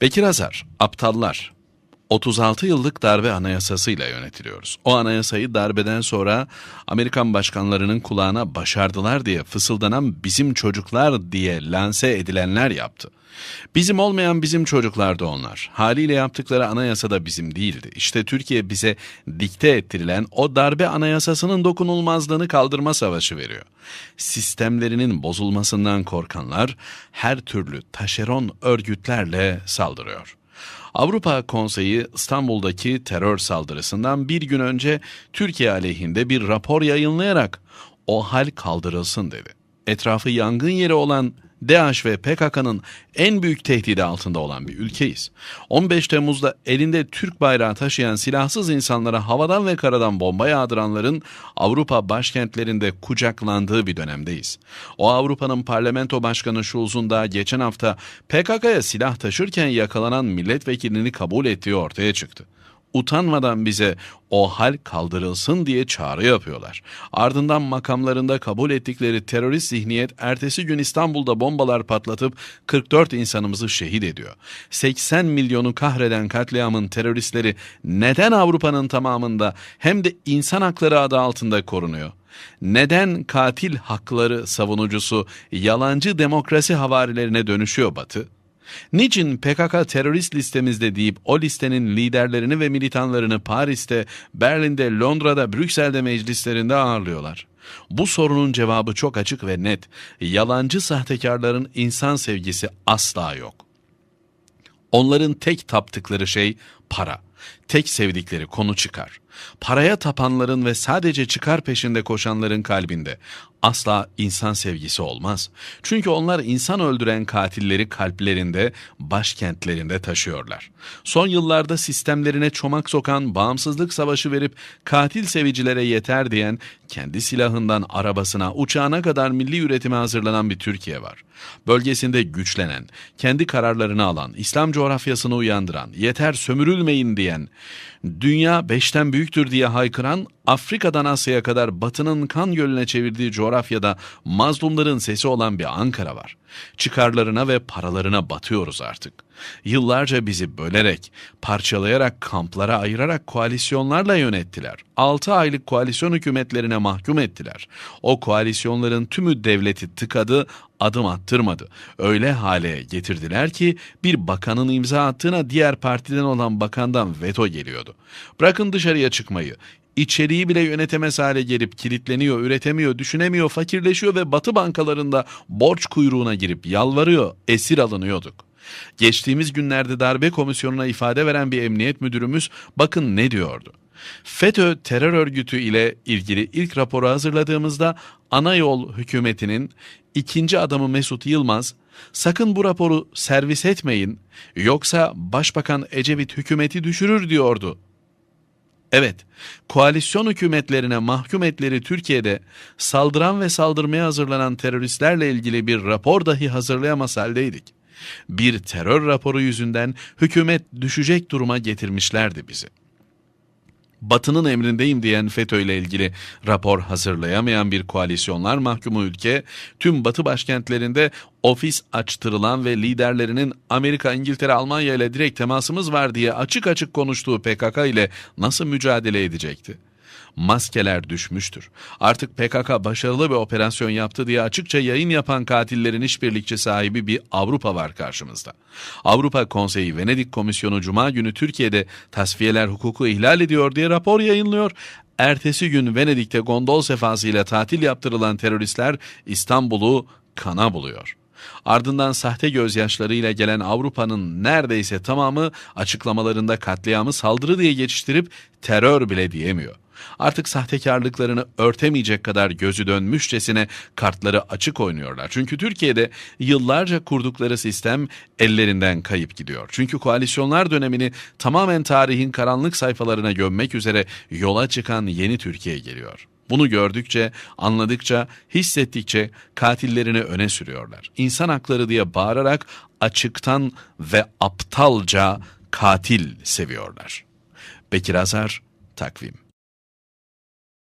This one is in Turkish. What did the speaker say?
Bekir Azar, aptallar. 36 yıllık darbe anayasasıyla yönetiliyoruz. O anayasayı darbeden sonra Amerikan başkanlarının kulağına başardılar diye fısıldanan bizim çocuklar diye lanse edilenler yaptı. Bizim olmayan bizim çocuklar da onlar. Haliyle yaptıkları anayasa da bizim değildi. İşte Türkiye bize dikte ettirilen o darbe anayasasının dokunulmazlığını kaldırma savaşı veriyor. Sistemlerinin bozulmasından korkanlar her türlü taşeron örgütlerle saldırıyor. Avrupa Konseyi İstanbul'daki terör saldırısından bir gün önce Türkiye aleyhinde bir rapor yayınlayarak o hal kaldırılsın dedi. Etrafı yangın yeri olan DAEŞ ve PKK'nın en büyük tehdidi altında olan bir ülkeyiz. 15 Temmuz'da elinde Türk bayrağı taşıyan silahsız insanlara havadan ve karadan bomba yağdıranların Avrupa başkentlerinde kucaklandığı bir dönemdeyiz. O Avrupa'nın parlamento başkanı Schulz'un da geçen hafta PKK'ya silah taşırken yakalanan milletvekilini kabul ettiği ortaya çıktı utanmadan bize o hal kaldırılsın diye çağrı yapıyorlar. Ardından makamlarında kabul ettikleri terörist zihniyet ertesi gün İstanbul'da bombalar patlatıp 44 insanımızı şehit ediyor. 80 milyonu kahreden katliamın teröristleri neden Avrupa'nın tamamında hem de insan hakları adı altında korunuyor? Neden katil hakları savunucusu yalancı demokrasi havarilerine dönüşüyor Batı? Niçin PKK terörist listemizde deyip o listenin liderlerini ve militanlarını Paris'te, Berlin'de, Londra'da, Brüksel'de meclislerinde ağırlıyorlar? Bu sorunun cevabı çok açık ve net. Yalancı sahtekarların insan sevgisi asla yok. Onların tek taptıkları şey para. Tek sevdikleri konu çıkar. Paraya tapanların ve sadece çıkar peşinde koşanların kalbinde asla insan sevgisi olmaz. Çünkü onlar insan öldüren katilleri kalplerinde, başkentlerinde taşıyorlar. Son yıllarda sistemlerine çomak sokan, bağımsızlık savaşı verip katil sevicilere yeter diyen, kendi silahından arabasına, uçağına kadar milli üretime hazırlanan bir Türkiye var. Bölgesinde güçlenen, kendi kararlarını alan, İslam coğrafyasını uyandıran, yeter sömürülmeyin diyen, dünya beşten büyüktür diye haykıran, Afrika'dan Asya'ya kadar batının kan gölüne çevirdiği coğrafyada mazlumların sesi olan bir Ankara var. Çıkarlarına ve paralarına batıyoruz artık. Yıllarca bizi bölerek, parçalayarak, kamplara ayırarak koalisyonlarla yönettiler. 6 aylık koalisyon hükümetlerine mahkum ettiler. O koalisyonların tümü devleti tıkadı, adım attırmadı. Öyle hale getirdiler ki bir bakanın imza attığına diğer partiden olan bakandan veto geliyordu. Bırakın dışarıya çıkmayı, içeriği bile yönetemez hale gelip kilitleniyor, üretemiyor, düşünemiyor, fakirleşiyor ve batı bankalarında borç kuyruğuna girip yalvarıyor, esir alınıyorduk. Geçtiğimiz günlerde darbe komisyonuna ifade veren bir emniyet müdürümüz bakın ne diyordu. FETÖ terör örgütü ile ilgili ilk raporu hazırladığımızda ana yol hükümetinin ikinci adamı Mesut Yılmaz sakın bu raporu servis etmeyin yoksa Başbakan Ecevit hükümeti düşürür diyordu. Evet, koalisyon hükümetlerine mahkum etleri Türkiye'de saldıran ve saldırmaya hazırlanan teröristlerle ilgili bir rapor dahi hazırlayamaz haldeydik. Bir terör raporu yüzünden hükümet düşecek duruma getirmişlerdi bizi. Batı'nın emrindeyim diyen FETÖ ile ilgili rapor hazırlayamayan bir koalisyonlar mahkumu ülke, tüm Batı başkentlerinde ofis açtırılan ve liderlerinin Amerika, İngiltere, Almanya ile direkt temasımız var diye açık açık konuştuğu PKK ile nasıl mücadele edecekti? Maskeler düşmüştür. Artık PKK başarılı bir operasyon yaptı diye açıkça yayın yapan katillerin işbirlikçi sahibi bir Avrupa var karşımızda. Avrupa Konseyi Venedik Komisyonu Cuma günü Türkiye'de tasfiyeler hukuku ihlal ediyor diye rapor yayınlıyor. Ertesi gün Venedik'te gondol sefasıyla tatil yaptırılan teröristler İstanbul'u kana buluyor. Ardından sahte gözyaşlarıyla gelen Avrupa'nın neredeyse tamamı açıklamalarında katliamı saldırı diye geçiştirip terör bile diyemiyor. Artık sahtekarlıklarını örtemeyecek kadar gözü dönmüşçesine kartları açık oynuyorlar. Çünkü Türkiye'de yıllarca kurdukları sistem ellerinden kayıp gidiyor. Çünkü koalisyonlar dönemini tamamen tarihin karanlık sayfalarına gömmek üzere yola çıkan yeni Türkiye geliyor. Bunu gördükçe, anladıkça, hissettikçe katillerini öne sürüyorlar. İnsan hakları diye bağırarak açıktan ve aptalca katil seviyorlar. Bekir Azar, Takvim